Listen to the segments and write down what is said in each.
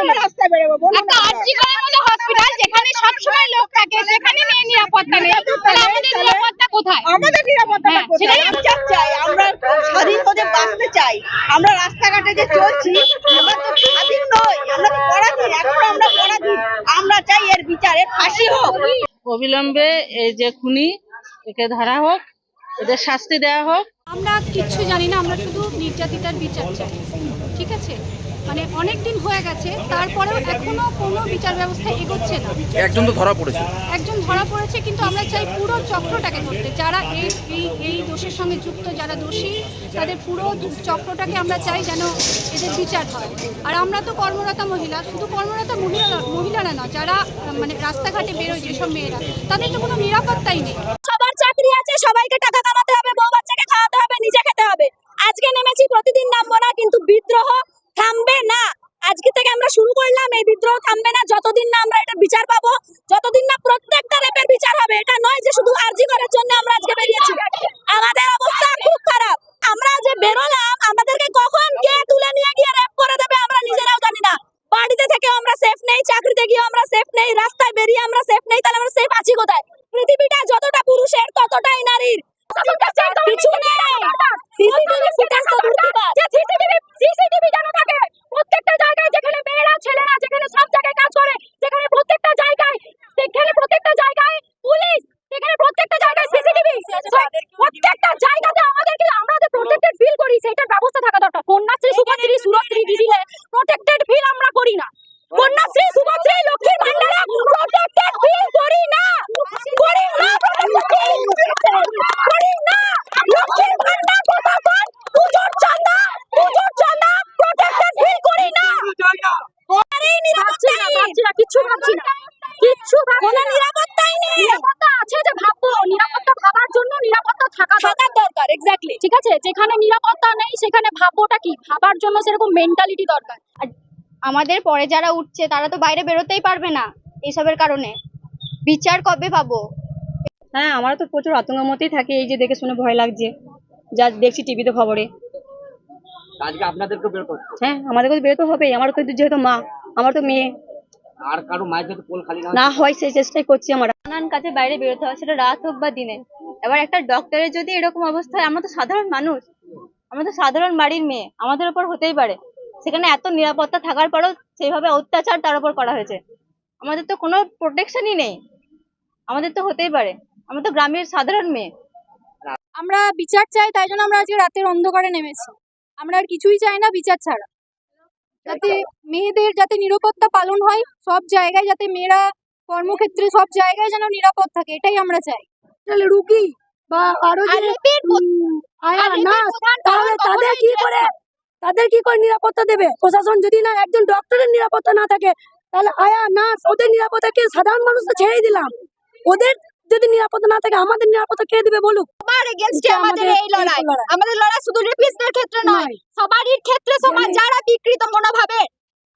আমরা রাস্তায় বেরোবো বলুন একটা আপনারা। আরজি করার মতো হসপিটাল যেখানে সবসময় লোক থাকে সেখানে নেই নিরাপত্তা নেই। তাহলে আমাদের নিরাপত্তা কোথায়? আমাদের নিরাপত্তাটা কোথায়? সেটাই- চাই আমরা স্বাধীন যে বাঁচতে চাই। আমরা রাস্তাঘাটে যে চলছি আমরা তো স্বাধীন নই। আমরা তো পরাধীন এখন আমরা পরাধীন। আমরা চাই এর বিচারে ফাঁসি হোক। অবিলম্বে এই যে খুনি একে ধরা হোক এদের শাস্তি দেওয়া হোক। আমরা কিচ্ছু জানি না আমরা শুধু নির্যাতিতার বিচার চাই। ঠিক আছে? মানে অনেক দিন হয়ে গেছে তারপরেও এখনও কোনো বিচার ব্যবস্থা এগোচ্ছে না। একজন তো ধরা পড়েছে। একজন ধরা পড়েছে কিন্তু আমরা চাই পুরো চক্রটাকে ধরতে। যারা এই এই এই দোষের সঙ্গে যুক্ত যারা দোষী তাদের পুরো চক্রটাকে আমরা চাই যেন এদের বিচার হয়। আর আমরা তো কর্মরতা মহিলা শুধু কর্মরতা মহিলা মহিলারা না যারা মানে রাস্তাঘাটে বেরোয় যেসব মেয়েরা তাদের তো কোনো নিরাপত্তাই নেই। সবার চাকরি আছে সবাইকে টাকা পুরুষের ততটাই নারীর। কিছু পাচ্ছি না কিচ্ছু কোনো নিরাপত্তাই নেই। নিরাপত্তা আছে যে ভাববো নিরাপত্তা ভাবার জন্য নিরাপত্তা থাকা থাকার দরকার। এক্স্যাক্টলি ঠিক আছে? যেখানে নিরাপত্তা নেই সেখানে ভাববোটা কি? ভাবার জন্য সেরকম মেন্টালিটি দরকার। আমাদের পরে যারা উঠছে তারা তো বাইরে বেরোতেই পারবে না এইসবের কারণে। বিচার কবে পাবো? হ্যাঁ আমার তো প্রচুর আতঙ্কের মধ্যেই থাকে এই যে দেখে শুনে ভয় লাগছে। যা দেখছি টিভিতে খবরে। আজকে আপনাদেরকে বের করতে হ্যাঁ আমাদেরকে তো বেরোতে হবেই। আমার তো যেহেতু মা আমার তো মেয়ে। আর কারও মায়ের যাতে কোল খালি না না হয় সেই চেষ্টাই করছি আমরা। নানান কাছে বাইরে বেরোতে হয় সেটা রাত হোক বা দিনে। এবার একটা ডক্টরের যদি এরকম অবস্থা হয় আমরা তো সাধারণ মানুষ। আমরা তো সাধারণ বাড়ির মেয়ে আমাদের উপর হতেই পারে। সেখানে এত নিরাপত্তা থাকার পরেও সেইভাবে অত্যাচার তার উপর করা হয়েছে। আমাদের তো কোনো প্রোটেকশনই নেই। আমাদের তো হতেই পারে। আমরা তো গ্রামের সাধারণ মেয়ে। আমরা বিচার চাই তাই জন্য আমরা আজকে রাতের অন্ধকারে নেমেছি। আমরা আর কিছুই চাই না বিচার ছাড়া। যাতে মেয়েদের যাতে নিরাপত্তা পালন হয় সব জায়গায় যাতে মেয়েরা কর্মক্ষেত্রে সব জায়গায় যেন নিরাপদ থাকে এটাই আমরা চাই। তাহলে রুগী বা আরও যে আয়া না তাহলে তাদের কি করে তাদের কি করে নিরাপত্তা দেবে? প্রশাসন যদি না একজন ডক্টরের নিরাপত্তা না থাকে তাহলে আয়া না ওদের নিরাপত্তাকে সাধারণ মানুষ তো ছেড়েই দিলাম। ওদের যদি নিরাপত্তা না থাকে আমাদের নিরাপত্তা কে দিবে বলুক সবার এগেনস্টে এটা আমাদের আমাদের এই লড়াই লড়াই। আমাদের লড়াই শুধু রেপিস্টদের ক্ষেত্রে নয় নয়। সবারই ক্ষেত্রে সমাজ যেমন- যারা বিকৃত মনোভাবে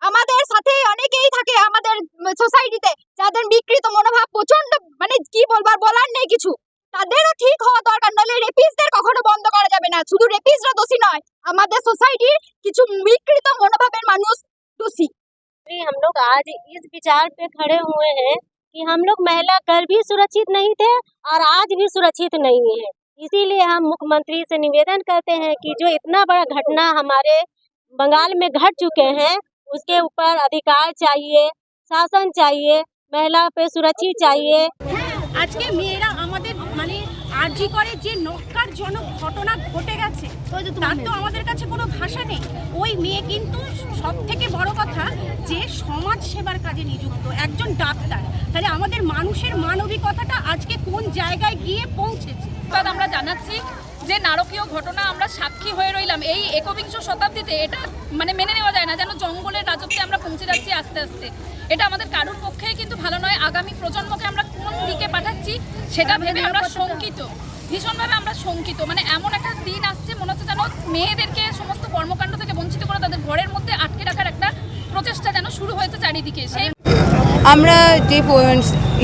আমাদের সাথে অনেকেই থাকে আমাদের সোসাইটিতে যাদের বিকৃত মনোভাব প্রচন্ড মানে কি বলবার বলার নেই কিছু তাদেরও ঠিক হওয়া দরকার নাহলে রেপিস্টদের কখনো বন্ধ করা যাবে না শুধু রেপিস্টরা দোষী নয় আমাদের সোসাইটির কিছু বিকৃত মনোভাবের মানুষ দোষী हम लोग आज इस विचार पे खड़े हुए हैं कि हम लोग महिला कल भी सुरक्षित नहीं थे और आज भी सुरक्षित नहीं है। इसीलिए हम मुख्यमंत्री से निवेदन करते हैं कि जो इतना बड़ा घटना हमारे बंगाल में घट चुके हैं, उसके ऊपर अधिकार चाहिए, शासन चाहिए, महिला पे सुरक्षित चाहिए। हाँ, आज के मेरा আরজি করে যে নক্কারজনক ঘটনা ঘটে গেছে তার তো আমাদের কাছে কোনো ভাষা নেই। ওই মেয়ে কিন্তু সব থেকে বড় কথা যে সমাজ সেবার কাজে নিযুক্ত একজন ডাক্তার। তাহলে আমাদের মানুষের মানবিকতাটা আজকে কোন জায়গায় গিয়ে পৌঁছেছে? আমরা জানাচ্ছি যে নারকীয় ঘটনা আমরা সাক্ষী হয়ে রইলাম এই একবিংশ শতাব্দীতে। এটা মানে মেনে নেওয়া যায় না যেন জঙ্গলের রাজত্বে আমরা পৌঁছে যাচ্ছি আস্তে আস্তে। এটা আমাদের কারোর পক্ষেই কিন্তু ভালো নয়। আগামী প্রজন্মকে আমরা পাঠাচ্ছি সেটা ভেবে আমরা শঙ্কিত। ভীষণভাবে আমরা শঙ্কিত। মানে এমন একটা দিন আসছে, মনে হচ্ছে যেন মেয়েদেরকে সমস্ত কর্মকাণ্ড থেকে বঞ্চিত করে তাদের ঘরের মধ্যে আটকে রাখার একটা প্রচেষ্টা যেন শুরু হয়েছে চারিদিকে। সেই আমরা যে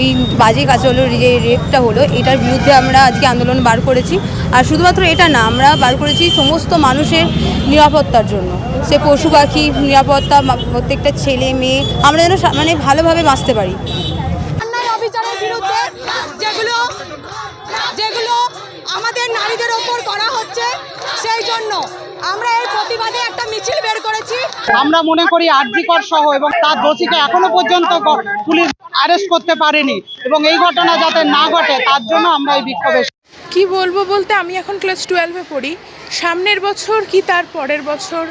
এই বাজে কাজ হলো, যে রেপটা হলো, এটার বিরুদ্ধে আমরা আজকে আন্দোলন বার করেছি। আর শুধুমাত্র এটা না, আমরা বার করেছি সমস্ত মানুষের নিরাপত্তার জন্য। সে পশু পাখি, নিরাপত্তা, প্রত্যেকটা ছেলে, মেয়ে, আমরা যেন মানে ভালোভাবে বাঁচতে পারি। বিরুদ্ধে যেগুলো যেগুলো আমাদের নারীদের ওপর করা হচ্ছে সেই জন্য আমরা এর প্রতিবাদে একটা মিছিল বের করেছি। আমরা মনে করি আরজিকর সহ এবং তার দোষীকে এখনও পর্যন্ত পুলিশ অ্যারেস্ট করতে পারেনি এবং এই ঘটনা যাতে না ঘটে তার জন্য আমরা এই বিক্ষোভে কি বলব বলতে আমি এখন ক্লাস টুয়েলভে পড়ি। সামনের বছর কি তার পরের বছর?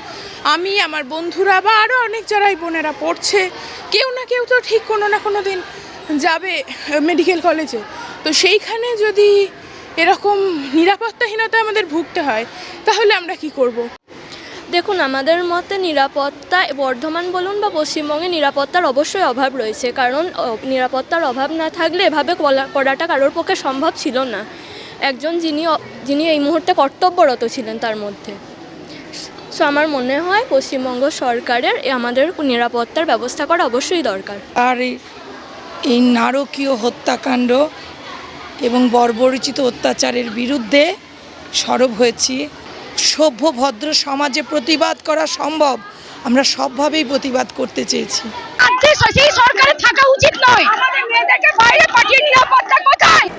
আমি আমার বন্ধুরা বা আরও অনেক যারাই বোনেরা পড়ছে কেউ না কেউ তো ঠিক কোনো না কোনো দিন যাবে মেডিকেল কলেজে তো সেইখানে যদি এরকম নিরাপত্তাহীনতা আমাদের ভুগতে হয় তাহলে আমরা কি করব। দেখুন আমাদের মতে নিরাপত্তা বর্ধমান বলুন বা পশ্চিমবঙ্গে নিরাপত্তার অবশ্যই অভাব রয়েছে। কারণ নিরাপত্তার অভাব না থাকলে এভাবে কলা- করাটা কারোর পক্ষে সম্ভব ছিল না। একজন যিনি যিনি এই মুহূর্তে কর্তব্যরত ছিলেন তার মধ্যে। সো আমার মনে হয় পশ্চিমবঙ্গ সরকারের এ আমাদের নিরাপত্তার ব্যবস্থা করা অবশ্যই দরকার। আর এই- নারকীয় হত্যাকাণ্ড এবং বর্বরচিত অত্যাচারের বিরুদ্ধে সরব হয়েছি। সভ্য ভদ্র সমাজে প্রতিবাদ করা সম্ভব আমরা সবভাবেই প্রতিবাদ করতে চেয়েছি। সেই সরকারের থাকা উচিত নয়। আমাদের মেয়েদেরকে বাইরে পাঠিয়ে নিরাপত্তা কোথায়?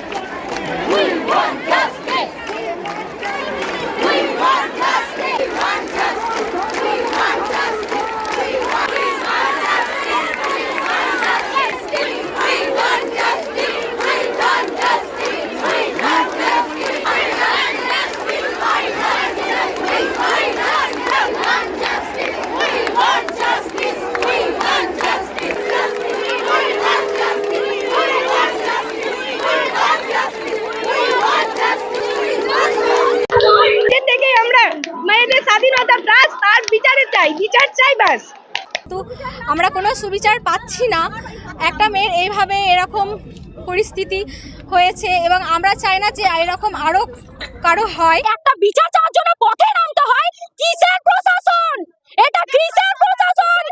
চাই বিচার চাই ব্যাস। তো আমরা কোনো সুবিচার পাচ্ছি না। একটা মেয়ের এইভাবে এরকম পরিস্থিতি হয়েছে এবং আমরা চাই না যে এরকম আরও কারও হয়। একটা বিচার চাওয়ার জন্য পথে নামতে হয়। কিসের প্রশাসন? এটা কিসের প্রশাসন?